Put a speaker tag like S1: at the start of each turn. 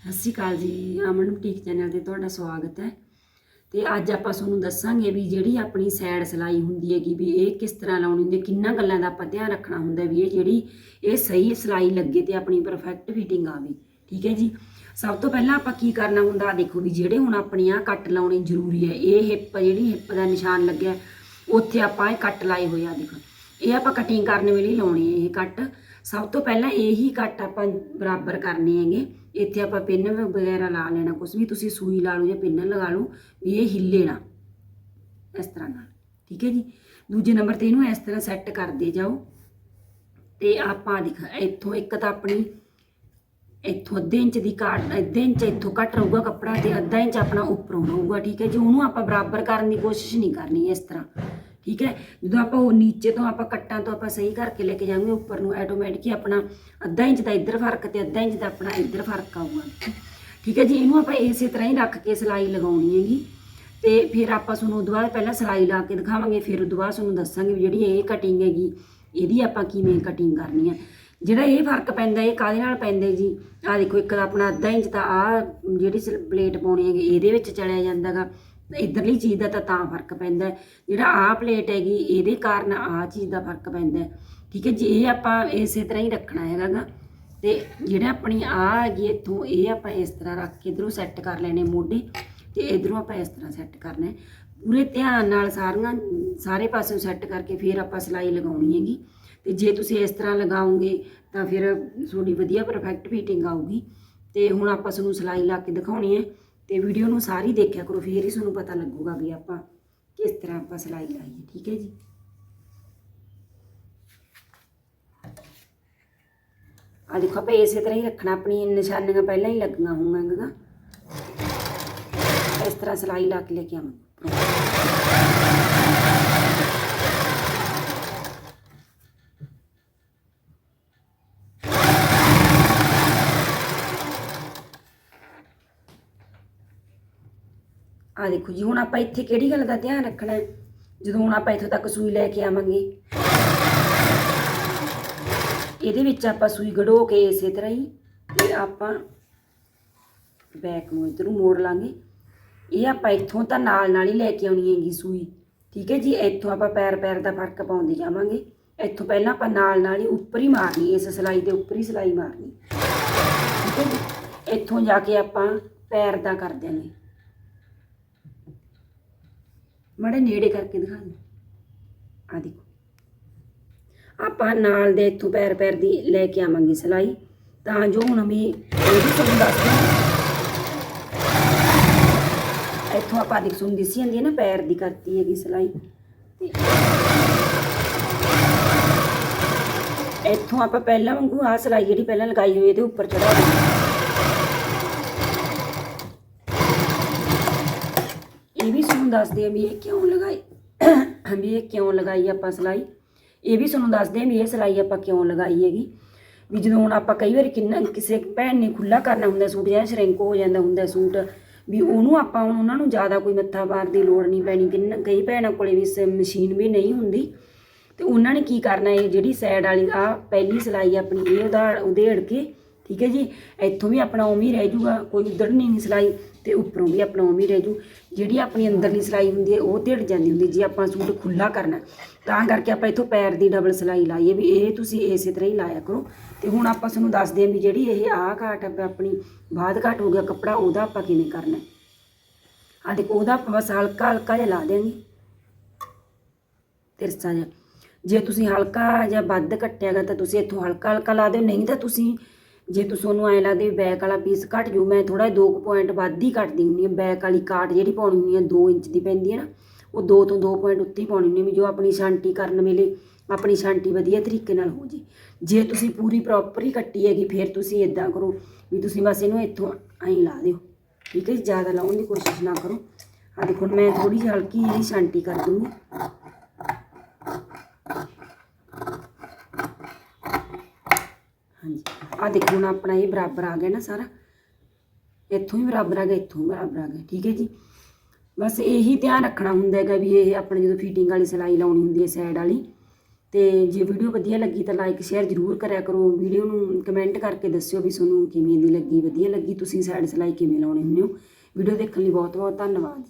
S1: ਸਤਿ ਸ਼੍ਰੀ ਅਕਾਲ ਜੀ, ਅਮਨ boutique channel ਤੇ ਤੁਹਾਡਾ ਸਵਾਗਤ ਹੈ। ਤੇ ਅੱਜ ਆਪਾਂ ਤੁਹਾਨੂੰ ਦੱਸਾਂਗੇ ਵੀ ਜਿਹੜੀ ਆਪਣੀ ਸਾਈਡ ਸਿਲਾਈ ਹੁੰਦੀ ਹੈਗੀ, ਵੀ ਇਹ ਕਿਸ ਤਰ੍ਹਾਂ ਲਾਉਣੀ ਹੁੰਦੀ ਹੈ ਕਿੰਨਾ ਗੱਲਾਂ ਦਾ ਆਪਾਂ ਧਿਆਨ ਰੱਖਣਾ ਹੁੰਦਾ ਵੀ ਇਹ ਜਿਹੜੀ ਇਹ ਸਹੀ ਸਿਲਾਈ ਲੱਗੇ ਤੇ ਆਪਣੀ ਪਰਫੈਕਟ ਫਿਟਿੰਗ ਆਵੇ। ਠੀਕ ਹੈ ਜੀ? ਸਭ ਤੋਂ ਪਹਿਲਾਂ ਆਪਾਂ ਕੀ ਕਰਨਾ ਹੁੰਦਾ ਦੇਖੋ ਵੀ ਜਿਹੜੇ ਹੁਣ ਆਪਣੀਆਂ ਕੱਟ ਲਾਉਣੀ ਜ਼ਰੂਰੀ ਹੈ, ਇਹ ਹਿੱਪ, ਜਿਹੜੀ ਹਿੱਪ ਦਾ ਨਿਸ਼ਾਨ ਲੱਗਿਆ, ਉੱਥੇ ਆਪਾਂ ਇਹ ਕੱਟ ਲਾਏ ਹੋਏ ਆ ਦੇਖੋ। ਇਹ ਆਪਾਂ ਕਟਿੰਗ ਕਰਨ ਵੇਲੇ ਲਾਉਣੀ ਹੈ ਇਹ ਕੱਟ। ਸਭ ਤੋਂ ਪਹਿਲਾਂ ਇਹੀ ਕੱਟ ਆਪਾਂ ਬਰਾਬਰ ਕਰਨੇ ਹੈਗੇ। ਇੱਥੇ ਆਪਾਂ ਪਿੰਨ ਵਗੈਰਾ ਲਾ ਲੈਣਾ ਕੁਝ ਵੀ ਤੁਸੀਂ ਸੂਈ ਲਾ ਲਓ ਜਾਂ ਪਿੰਨ ਲਗਾ ਲਓ, ਵੀ ਇਹ ਹਿੱਲੇ ਨਾ। ਇਸ ਤਰ੍ਹਾਂ ਨਾਲ, ਠੀਕ ਹੈ ਜੀ? ਦੂਜੇ ਨੰਬਰ ਤੇ ਇਹਨੂੰ ਇਸ ਤਰ੍ਹਾਂ ਸੈੱਟ ਕਰਦੇ ਜਾਓ। ਤੇ ਆਪਾਂ ਦੇਖ, ਇੱਥੋਂ ਇੱਕ ਤਾਂ ਆਪਣੀ, ਇੱਥੋਂ ਅੱਧੇ ਇੰਚ ਦੀ ਕਾਟ ਅੱਧੇ ਇੰਚ ਇੱਥੋਂ ਘੱਟ ਰਹੂਗਾ ਕੱਪੜਾ ਤੇ ਅੱਧਾ ਇੰਚ ਆਪਣਾ ਉੱਪਰੋਂ ਰਹੂਗਾ, ਠੀਕ ਹੈ ਜੀ? ਉਹਨੂੰ ਆਪਾਂ ਬਰਾਬਰ ਕਰਨ ਦੀ ਕੋਸ਼ਿਸ਼ ਨਹੀਂ ਕਰਨੀ ਇਸ ਤਰ੍ਹਾਂ। ਠੀਕ ਹੈ? ਜਦੋਂ ਆਪਾਂ ਉਹ ਨੀਚੇ ਤੋਂ ਆਪਾਂ ਕੱਟਾਂ ਤੋਂ ਆਪਾਂ ਸਹੀ ਕਰਕੇ ਲੈ ਕੇ ਜਾਵਾਂਗੇ, ਉੱਪਰ ਨੂੰ ਆਟੋਮੈਟਿਕ ਹੀ ਆਪਣਾ ਅੱਧਾ ਇੰਚ ਦਾ ਇੱਧਰ ਫ਼ਰਕ ਤੇ ਅੱਧਾ ਇੰਚ ਦਾ ਆਪਣਾ ਇੱਧਰ ਫ਼ਰਕ ਆਊਗਾ। ਠੀਕ ਹੈ ਜੀ? ਇਹਨੂੰ ਆਪਾਂ ਇਸੇ ਤਰ੍ਹਾਂ ਹੀ ਰੱਖ ਕੇ ਸਿਲਾਈ ਲਗਾਉਣੀ ਹੈਗੀ। ਤੇ ਫਿਰ ਆਪਾਂ ਤੁਹਾਨੂੰ ਉਦੋਂ ਬਾਅਦ ਪਹਿਲਾਂ ਸਿਲਾਈ ਲਾ ਕੇ ਦਿਖਾਵਾਂਗੇ, ਫਿਰ ਉਦੋਂ ਬਾਅਦ ਤੁਹਾਨੂੰ ਦੱਸਾਂਗੇ ਵੀ ਜਿਹੜੀ ਇਹ ਕਟਿੰਗ ਹੈਗੀ, ਇਹਦੀ ਆਪਾਂ ਕਿਵੇਂ ਕਟਿੰਗ ਕਰਨੀ ਹੈ ਜਿਹੜਾ ਇਹ ਫ਼ਰਕ ਪੈਂਦਾ, ਇਹ ਕਾਹਦੇ ਨਾਲ ਪੈਂਦਾ ਜੀ? ਆਹ ਦੇਖੋ, ਇੱਕ ਤਾਂ ਆਪਣਾ ਅੱਧਾ ਇੰਚ ਦਾ ਆ ਜਿਹੜੀ ਪਲੇਟ ਪਾਉਣੀ ਹੈਗੀ, ਇਹਦੇ ਵਿੱਚ ਚਲਿਆ ਜਾਂਦਾਗਾ। ਇਧਰਲੀ ਚੀਜ਼ ਦਾ ਤਾਂ ਤਾਂ ਫ਼ਰਕ ਪੈਂਦਾ ਜਿਹੜਾ ਆਹ ਪਲੇਟ ਹੈਗੀ, ਇਹਦੇ ਕਾਰਨ ਆਹ ਚੀਜ਼ ਦਾ ਫ਼ਰਕ ਪੈਂਦਾ ਠੀਕ ਹੈ ਜੇ, ਇਹ ਆਪਾਂ ਇਸੇ ਤਰ੍ਹਾਂ ਹੀ ਰੱਖਣਾ ਹੈਗਾ ਗਾ। ਤੇ ਜਿਹੜਾ ਆਪਣੀ ਆ ਹੈਗੀ ਇੱਥੋਂ ਇਹ ਆਪਾਂ ਇਸ ਤਰ੍ਹਾਂ ਰੱਖ ਕੇ ਇਧਰੋਂ ਸੈੱਟ ਕਰ ਲੈਣੇ ਮੋਢੇ ਤੇ ਇਧਰੋਂ ਆਪਾਂ ਇਸ ਤਰ੍ਹਾਂ ਸੈੱਟ ਕਰਨਾ ਪੂਰੇ ਧਿਆਨ ਨਾਲ ਸਾਰੀਆਂ, ਸਾਰੇ ਪਾਸੇ ਸੈੱਟ ਕਰਕੇ ਫਿਰ ਆਪਾਂ ਸਿਲਾਈ ਲਗਾਉਣੀ ਹੈਗੀ। ਤੇ ਜੇ ਤੁਸੀਂ ਇਸ ਤਰ੍ਹਾਂ ਲਗਾਓਗੇ, ਤਾਂ ਫਿਰ ਤੁਹਾਡੀ ਵਧੀਆ ਪਰਫੈਕਟ ਫਿਟਿੰਗ ਆਊਗੀ। ਤੇ ਹੁਣ ਆਪਾਂ ਤੁਹਾਨੂੰ ਸਿਲਾਈ ਲਾ ਕੇ ਦਿਖਾਉਣੀ ਹੈ। ਤੇ ਵੀਡੀਓ ਨੂੰ ਸਾਰੀ ਦੇਖਿਆ ਕਰੋ, ਫਿਰ ਹੀ ਤੁਹਾਨੂੰ ਪਤਾ ਲੱਗੂਗਾ ਵੀ ਆਪਾਂ ਕਿਸ ਤਰ੍ਹਾਂ ਆਪਾਂ ਸਿਲਾਈ ਲਾਈਏ ਠੀਕ ਹੈ ਜੀ? ਆ ਦੇਖੋ, ਆਪਾਂ ਇਸੇ ਤਰ੍ਹਾਂ ਹੀ ਰੱਖਣਾ, ਆਪਣੀ ਨਿਸ਼ਾਨੀਆਂ ਪਹਿਲਾਂ ਹੀ ਲੱਗੀਆਂ ਹੋਣਗੀਆਂ ਇਸ ਤਰ੍ਹਾਂ ਸਿਲਾਈ ਲਾ ਕੇ ਲੈ ਕੇ ਆਵਾਂਗੇ ਆ ਦੇਖੋ ਜੀ, ਹੁਣ ਆਪਾਂ ਇੱਥੇ ਕਿਹੜੀ ਗੱਲ ਦਾ ਧਿਆਨ ਰੱਖਣਾ ਹੈ? ਜਦੋਂ ਹੁਣ ਆਪਾਂ ਇੱਥੋਂ ਤੱਕ ਸੂਈ ਲੈ ਕੇ ਆਵਾਂਗੇ। ਇਹਦੇ ਵਿੱਚ ਆਪਾਂ ਸੂਈ ਗੜੋ ਕੇ ਇਸੇ ਤਰ੍ਹਾਂ ਹੀ ਤੇ ਆਪਾਂ ਬੈਕ ਨੂੰ ਇਧਰੋਂ ਮੋੜ ਲਾਂਗੇ। ਇਹ ਆਪਾਂ ਇੱਥੋਂ ਤਾਂ ਨਾਲ ਨਾਲ ਹੀ ਲੈ ਕੇ ਆਉਣੀ ਹੈਗੀ ਸੂਈ। ਠੀਕ ਹੈ ਜੀ, ਇੱਥੋਂ ਆਪਾਂ ਪੈਰ ਪੈਰ ਦਾ ਫ਼ਰਕ ਪਾਉਂਦੇ ਜਾਵਾਂਗੇ। ਇੱਥੋਂ ਪਹਿਲਾਂ ਆਪਾਂ ਨਾਲ ਨਾਲ ਹੀ ਉੱਪਰ ਹੀ ਮਾਰਨੀ, ਇਸ ਸਿਲਾਈ ਦੇ ਉੱਪਰ ਹੀ ਸਿਲਾਈ ਮਾਰਨੀ। ਠੀਕ ਹੈ ਜੀ, ਇੱਥੋਂ ਜਾ ਕੇ ਆਪਾਂ ਪੈਰ ਦਾ ਕਰ ਦਿਆਂਗੇ। ਮੜੇ ਨੇੜੇ ਕਰਕੇ ਦਿਖਾ ਦੇ। ਆ ਦੇਖੋ। ਆਪਾਂ ਨਾਲ ਦੇ ਇੱਥੋਂ ਪੈਰ ਪੈਰ ਦੀ ਲੈ ਕੇ ਆਵਾਂਗੇ ਸਿਲਾਈ। ਤਾਂ ਜੋ ਹੁਣ ਵੀ ਇਹ ਵੀ ਤੁਹਾਨੂੰ ਦੱਸ ਇੱਥੋਂ ਆਪਾਂ ਦੇਖ ਸੁਣ ਦਿਸੀ ਜਾਂਦੀ ਹੈ ਨਾ ਪੈਰ ਦੀ ਕਰਤੀ ਹੈਗੀ ਸਿਲਾਈ। ਇੱਥੋਂ ਆਪਾਂ ਪਹਿਲਾਂ ਵਾਂਗੂ ਆ ਸਿਲਾਈ ਜਿਹੜੀ ਪਹਿਲਾਂ ਲਗਾਈ ਹੋਈ ਇਹਦੇ ਉੱਪਰ ਚੜਾ ਦਿੰਦੇ ਇਹ ਵੀ ਤੁਹਾਨੂੰ ਦੱਸਦੇ ਆ ਵੀ ਇਹ ਕਿਉਂ ਲਗਾਈ? ਵੀ ਇਹ ਕਿਉਂ ਲਗਾਈ ਆਪਾਂ ਸਿਲਾਈ? ਇਹ ਵੀ ਤੁਹਾਨੂੰ ਦੱਸਦੇ ਆ ਵੀ ਇਹ ਸਿਲਾਈ ਆਪਾਂ ਕਿਉਂ ਲਗਾਈ ਹੈਗੀ? ਵੀ ਜਦੋਂ ਹੁਣ ਆਪਾਂ ਕਈ ਵਾਰੀ ਕਿੰਨਾ ਕਿਸੇ ਭੈਣ ਨੇ ਖੁੱਲਾ ਕਰਨਾ ਹੁੰਦਾ ਸੂਟ ਜਾਂ ਸ਼ਰਿੰਕ ਹੋ ਜਾਂਦਾ ਹੁੰਦਾ ਸੂਟ, ਵੀ ਉਹਨੂੰ ਆਪਾਂ ਹੁਣ ਉਹਨਾਂ ਨੂੰ ਜ਼ਿਆਦਾ ਕੋਈ ਮੱਥਾ ਮਾਰ ਦੀ ਲੋੜ ਨਹੀਂ ਪੈਣੀ। ਕਿੰਨਾ, ਕਈ ਭੈਣਾਂ ਕੋਲੇ ਵੀ ਸ- ਮਸ਼ੀਨ ਵੀ ਨਹੀਂ ਹੁੰਦੀ। ਤੇ ਉਹਨਾਂ ਨੇ ਕੀ ਕਰਨਾ, ਇਹ ਜਿਹੜੀ ਸਾਈਡ ਵਾਲੀ ਆ ਪਹਿਲੀ ਸਿਲਾਈ ਆਪਣੀ, ਇਹ ਉਹਦਾ ਉਧੇੜ ਕੇ ਠੀਕ ਹੈ ਜੀ? ਇੱਥੋਂ ਵੀ ਆਪਣਾ ਉਵੇਂ ਹੀ ਰਹਿ ਜੂਗਾ, ਕੋਈ ਉਧੜਨੀ ਨਹੀਂ ਸਿਲਾਈ ਤੇ ਉੱਪਰੋਂ ਵੀ ਆਪਣਾ ਉਵੇਂ ਹੀ ਰਹਿ ਜੂ। ਜਿਹੜੀ ਆਪਣੀ ਅੰਦਰਲੀ ਸਿਲਾਈ ਹੁੰਦੀ ਹੈ, ਉਹ ਢਿੜ ਜਾਂਦੀ ਹੁੰਦੀ ਜੇ ਆਪਾਂ ਸੂਟ ਖੁੱਲਾ ਕਰਨਾ ਤਾਂ ਕਰਕੇ ਆਪਾਂ ਇੱਥੋਂ ਪੈਰ ਦੀ ਡਬਲ ਸਿਲਾਈ ਲਾਈਏ ਵੀ ਇਹ ਤੁਸੀਂ ਇਸੇ ਤਰ੍ਹਾਂ ਹੀ ਲਾਇਆ ਕਰੋ। ਤੇ ਹੁਣ ਆਪਾਂ ਤੁਹਾਨੂੰ ਦੱਸਦੇ ਹਾਂ ਵੀ ਜਿਹੜੀ ਇਹ ਆਹ ਘਾਟ ਆ ਆਪਣੀ ਬਾਅਦ ਘਾਟ ਹੋ ਗਿਆ ਕੱਪੜਾ, ਉਹਦਾ ਆਪਾਂ ਕਿਵੇਂ ਕਰਨਾ ਆ ਦੇਖੋ, ਉਹਦਾ ਆਪਾਂ ਬਸ ਹਲਕਾ ਹਲਕਾ ਜਿਹਾ ਲਾ ਦੇਵਾਂਗੇ ਤਿਰਸਾ ਜਿਹਾ। ਜੇ ਤੁਸੀਂ ਹਲਕਾ ਜਾਂ ਵੱਧ ਕੱਟਿਆਗਾ ਤਾਂ ਤੁਸੀਂ ਇੱਥੋਂ ਹਲਕਾ ਹਲਕਾ ਲਾ ਦਿਓ, ਨਹੀਂ ਤਾਂ ਤੁਸੀਂ ਜੇ ਤੁਸੀਂ ਉਹਨੂੰ ਐਂ ਲੱਗਦੇ ਵੀ ਬੈਕ ਵਾਲਾ ਪੀਸ ਘਟ ਜੂ ਮੈਂ ਥੋੜਾ 2 ਪੁਆਇੰਟ ਵੱਧ ਹੀ ਕੱਟਦੀ ਹੁੰਦੀ ਹਾਂ। ਬੈਕ ਵਾਲੀ ਕਾਟ ਜਿਹੜੀ ਪਾਉਣੀ ਹੁੰਦੀ ਹੈ 2 ਇੰਚ ਦੀ ਪੈਂਦੀ ਹੈ ਨਾ, ਉਹ 2 ਤੋਂ 2 ਪੁਆਇੰਟ ਉੱਤੇ ਹੀ ਪਾਉਣੀ ਹੁੰਦੀ ਵੀ ਜੋ ਆਪਣੀ ਛਾਂਟੀ ਕਰਨ ਵੇਲੇ ਆਪਣੀ ਛਾਂਟੀ ਵਧੀਆ ਤਰੀਕੇ ਨਾਲ ਹੋ ਜੇ। ਜੇ ਤੁਸੀਂ ਪੂਰੀ ਪ੍ਰੋਪਰ ਹੀ ਕੱਟੀ ਹੈਗੀ, ਫਿਰ ਤੁਸੀਂ ਇਦਾਂ ਕਰੋ ਵੀ ਤੁਸੀਂ ਬਸ ਇਹਨੂੰ ਇੱਥੋਂ ਐਂ ਲਾ ਦਿਓ। ਠੀਕ ਹੈ ਜੀ? ਜ਼ਿਆਦਾ ਲਾਉਣ ਦੀ ਕੋਸ਼ਿਸ਼ ਨਾ ਕਰੋ। ਆ ਦੇਖੋ, ਮੈਂ ਥੋੜੀ ਜਿਹੀ ਹਲਕੀ ਜਿਹੀ ਛਾਂਟੀ ਕਰ ਦੂੰਗੀ ਆ ਦੇਖੋ ਹੁਣ ਆਪਣਾ ਇਹ ਬਰਾਬਰ ਆ ਗਿਆ ਨਾ ਸਾਰਾ। ਇੱਥੋਂ ਹੀ ਬਰਾਬਰ ਆ ਗਿਆ, ਇੱਥੋਂ ਵੀ ਬਰਾਬਰ ਆ ਗਿਆ, ਠੀਕ ਹੈ ਜੀ। ਬਸ ਇਹੀ ਧਿਆਨ ਰੱਖਣਾ ਹੁੰਦਾ ਹੈਗਾ ਵੀ ਇਹ ਆਪਣੇ ਜਦੋਂ ਫਿਟਿੰਗ ਵਾਲੀ ਸਿਲਾਈ ਲਾਉਣੀ ਹੁੰਦੀ ਹੈ ਸਾਈਡ ਵਾਲੀ, ਤੇ ਜੇ ਵੀਡੀਓ ਵਧੀਆ ਲੱਗੀ ਤਾਂ ਲਾਈਕ ਸ਼ੇਅਰ ਜ਼ਰੂਰ ਕਰਿਆ ਕਰੋ। ਵੀਡੀਓ ਨੂੰ ਕਮੈਂਟ ਕਰਕੇ ਦੱਸਿਓ ਵੀ ਤੁਹਾਨੂੰ ਕਿਵੇਂ ਦੀ ਲੱਗੀ, ਵਧੀਆ ਲੱਗੀ, ਤੁਸੀਂ ਸਾਈਡ ਸਿਲਾਈ ਕਿਵੇਂ ਲਾਉਣੇ ਹੁੰਦੇ ਹੋ। ਵੀਡੀਓ ਦੇਖਣ ਲਈ ਬਹੁਤ ਬਹੁਤ ਧੰਨਵਾਦ